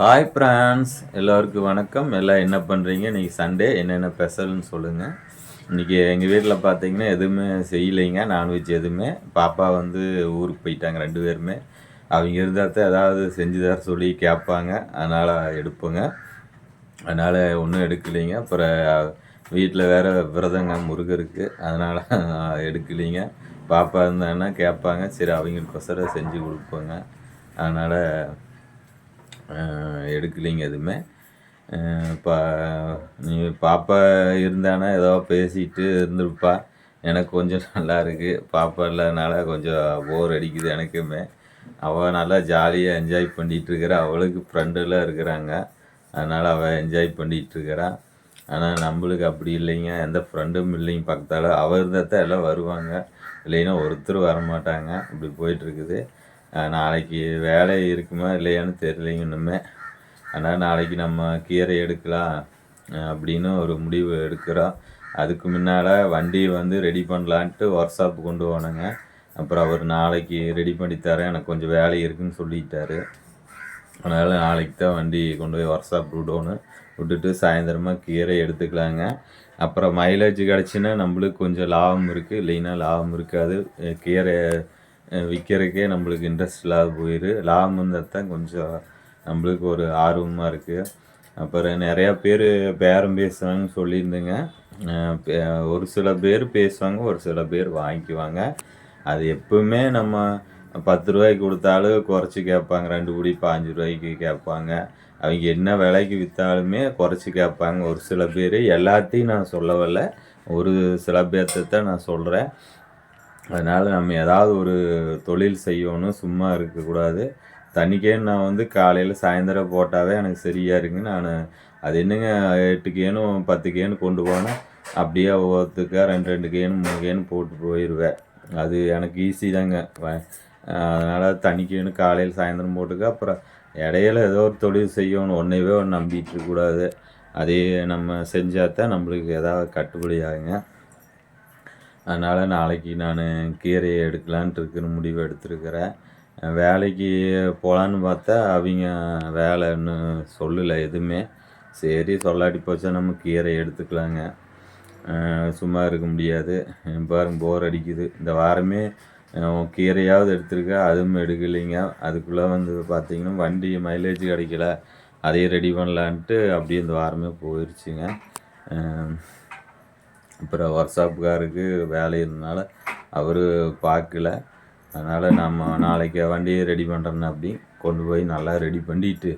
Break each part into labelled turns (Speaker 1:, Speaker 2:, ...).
Speaker 1: Hi France எல்லோருக்கும் வணக்கம். எல்லாம் என்ன பண்ணுறீங்க இன்றைக்கி சண்டே என்னென்ன ஸ்பெஷல்னு சொல்லுங்கள் இன்றைக்கி எங்கள் வீட்டில் பார்த்தீங்கன்னா எதுவுமே செய்யலைங்க. நான்வெஜ் எதுவுமே. பாப்பா வந்து ஊருக்கு போயிட்டாங்க ரெண்டு பேருமே. அவங்க இருந்தால் தான் ஏதாவது செஞ்சு தர சொல்லி கேட்பாங்க அதனால் எடுப்போங்க. அதனால் ஒன்றும் எடுக்கலைங்க. அப்புறம் வீட்டில் வேறு விரதங்க முருகருக்கு. அதனால் எடுக்கலைங்க. பாப்பா இருந்தாங்கன்னா கேட்பாங்க சரி அவங்களுக்கொசரம் செஞ்சு கொடுப்போங்க. அதனால் எடுக்கலைங்க எதுவுமே. இப்போ நீ பாப்பா இருந்தானா ஏதோ பேசிட்டு இருந்திருப்பா. எனக்கு கொஞ்சம் நல்லா இருக்குது பாப்பா இல்லாதனால கொஞ்சம் போர் அடிக்குது எனக்குமே. அவள் நல்லா ஜாலியாக என்ஜாய் பண்ணிகிட்ருக்கிறா அவளுக்கு ஃப்ரெண்டெல்லாம் இருக்கிறாங்க. அதனால் அவள் என்ஜாய் பண்ணிகிட்ருக்கிறா ஆனால் நம்மளுக்கு அப்படி இல்லைங்க. எந்த ஃப்ரெண்டும் இல்லைங்க பக்கத்தால். அவள் இருந்தால் தான் எல்லாம் வருவாங்க. இல்லைன்னா ஒருத்தர் வரமாட்டாங்க. இப்படி போயிட்டுருக்குது நாளைக்கு வேலை இருக்குமா இல்லையான்னு தெரியலைங்க இன்னுமே ஆனால் நாளைக்கு நம்ம கீரை எடுக்கலாம் அப்படின்னு ஒரு முடிவு எடுக்கிறோம். அதுக்கு முன்னால் வண்டி வந்து ரெடி பண்ணலான்ட்டு ஒர்க் ஷாப் கொண்டு போனேங்க. அப்புறம் அவர் நாளைக்கு ரெடி பண்ணி தரேன் எனக்கு கொஞ்சம் வேலை இருக்குதுன்னு சொல்லிட்டாரு. அதனால் நாளைக்கு தான் வண்டி கொண்டு போய் ஒர்க் ஷாப் விடணும். விட்டுட்டு சாயந்தரமாக கீரை எடுத்துக்கலாங்க. அப்புறம் மைலேஜ் கிடச்சின்னா நம்மளுக்கு கொஞ்சம் லாபம் இருக்குது இல்லைன்னா லாபம் இருக்காது. கீரை விற்கிறதுக்கே நம்மளுக்கு இன்ட்ரெஸ்ட் இல்லாத போயிடு லாபம் இருந்தால் தான் கொஞ்சம் நம்மளுக்கு ஒரு ஆர்வமாக இருக்குது அப்புறம் நிறையா பேர் பேரம் பேசுவாங்கன்னு சொல்லியிருந்தேங்க. ஒரு சில பேர் பேசுவாங்க ஒரு சில பேர் வாங்கிக்குவாங்க. அது எப்பவுமே நம்ம பத்து ரூபாய்க்கு கொடுத்தாலும் குறைச்சி கேட்பாங்க ரெண்டு குடி பாஞ்சு ரூபாய்க்கு கேட்பாங்க. அவங்க என்ன விலைக்கு விற்றாலுமே குறைச்சி கேட்பாங்க. ஒரு சில பேர் எல்லாத்தையும் நான் சொல்ல வரல ஒரு சில பேர்த்த தான் நான் சொல்கிறேன் அதனால் நம்ம ஏதாவது ஒரு தொழில் செய்யணும் சும்மா இருக்கக்கூடாது தண்ணிக்கேன்னு நான் வந்து காலையில் சாயந்தரம் போட்டாவே எனக்கு சரியாக இருக்குங்க. நான் அது என்னங்க எட்டு கேனும் பத்து கேனு கொண்டு போனேன் அப்படியே ஒவ்வொருத்துக்கா ரெண்டு ரெண்டு கேனு மூணு கேனு போட்டு போயிடுவேன் அது எனக்கு ஈஸி தாங்க. அதனால் தண்ணி காலையில் சாயந்தரம் போட்டுக்க அப்புறம் இடையில ஏதோ ஒரு தொழில் செய்யணும். ஒன்றையவே ஒன்று நம்பிட்டு இருக்கக்கூடாது அதே நம்ம செஞ்சால் தான் நம்மளுக்கு எதாவது கட்டுப்படி ஆகுங்க. அதனால் நாளைக்கு நான் கீரையை எடுக்கலான்ட்டு இருக்கிற முடிவு எடுத்திருக்கிறேன். வேலைக்கு போகலான்னு பார்த்தா அவங்க வேலை இன்னும் சொல்லலை எதுவுமே. சரி சொல்லாட்டி போச்சா நம்ம கீரை எடுத்துக்கலாங்க. சும்மா இருக்க முடியாது. பாருங்க போர் அடிக்குது. இந்த வாரமே கீரையாவது எடுத்துருக்க அதுவும் எடுக்கலைங்க. அதுக்குள்ளே வந்து பார்த்திங்கன்னா வண்டி மைலேஜ் கிடைக்கல. அதையும் ரெடி பண்ணலான்ட்டு அப்படியே இந்த வாரமே போயிடுச்சுங்க அப்புறம் ஒர்க் ஷாப்புக்காருக்கு வேலை இருந்தனால அவர் பார்க்கல. அதனால் நம்ம நாளைக்கு வண்டியை ரெடி பண்ணுறேன்னு அப்படி கொண்டு போய் நல்லா ரெடி பண்ணிட்டு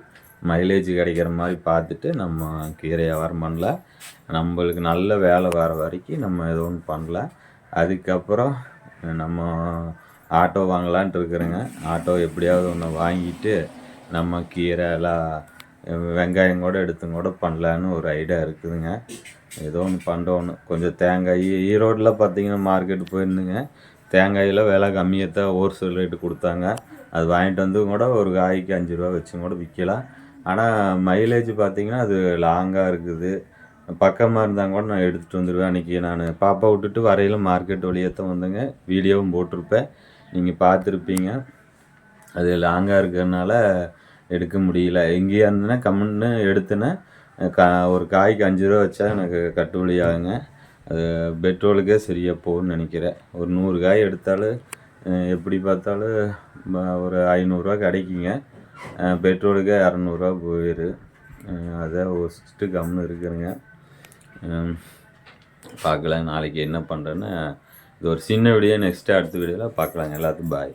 Speaker 1: மைலேஜ் கிடைக்கிற மாதிரி பார்த்துட்டு நம்ம கீரை வியாபாரம் பண்ணல. நம்மளுக்கு நல்ல வேலை வர வரைக்கும் நம்ம எதுவும் ஒன்று பண்ணல. அதுக்கப்புறம் நம்ம ஆட்டோ வாங்கலான்ட்டு இருக்கிறேங்க. ஆட்டோ எப்படியாவது ஒன்று வாங்கிட்டு நம்ம கீரை எல்லாம் வெங்காயம் கூட எடுத்து கூட பண்ணலான்னு ஒரு ஐடியா இருக்குதுங்க. ஏதோ ஒன்று பண்ணுறோன்னு கொஞ்சம் தேங்காய் ஈரோட்டில் பார்த்தீங்கன்னா மார்க்கெட்டு போயிருந்துங்க. தேங்காயில் விலை கம்மியாக தான் ஹோல்சேல் ரேட்டு கொடுத்தாங்க. அது வாங்கிட்டு வந்து கூட ஒரு காய்க்கு அஞ்சு ரூபா வச்சும் கூட விற்கலாம். ஆனால் மைலேஜ் பார்த்திங்கன்னா அது லாங்காக இருக்குது. பக்கமாக இருந்தாங்க கூட நான் எடுத்துகிட்டு வந்துடுவேன் அன்றைக்கி நான் பாப்பா விட்டுட்டு வரையிலும் மார்க்கெட் வழியாக தான் வந்தேங்க. வீடியோவும் போட்டிருப்பேன். நீங்கள் பார்த்துருப்பீங்க. அது லாங்காக இருக்கிறதுனால எடுக்க முடியல. எங்கேயா இருந்தேன்னா கம்முன்னு எடுத்தேன்னா கா ஒரு காய்க்கு அஞ்சு ரூபா வச்சா எனக்கு கட்டுப்படி ஆகுங்க. அது பெட்ரோலுக்கே சரியாக போகும்னு நினைக்கிறேன். ஒரு நூறு காய் எடுத்தாலும் எப்படி பார்த்தாலும் ஒரு ஐநூறுரூவா கிடைக்குங்க. பெட்ரோலுக்கே இரநூறுவா போயிடு அதை ஒஸ்ட்டு கம்னு இருக்குதுங்க பார்க்கலாம். நாளைக்கு என்ன பண்ணுறேன்னு இது ஒரு சின்ன வீடியோ நெக்ஸ்ட்டு அடுத்த வீடியோவில் பார்க்கலாங்க. எல்லாத்துக்கும் பாய்.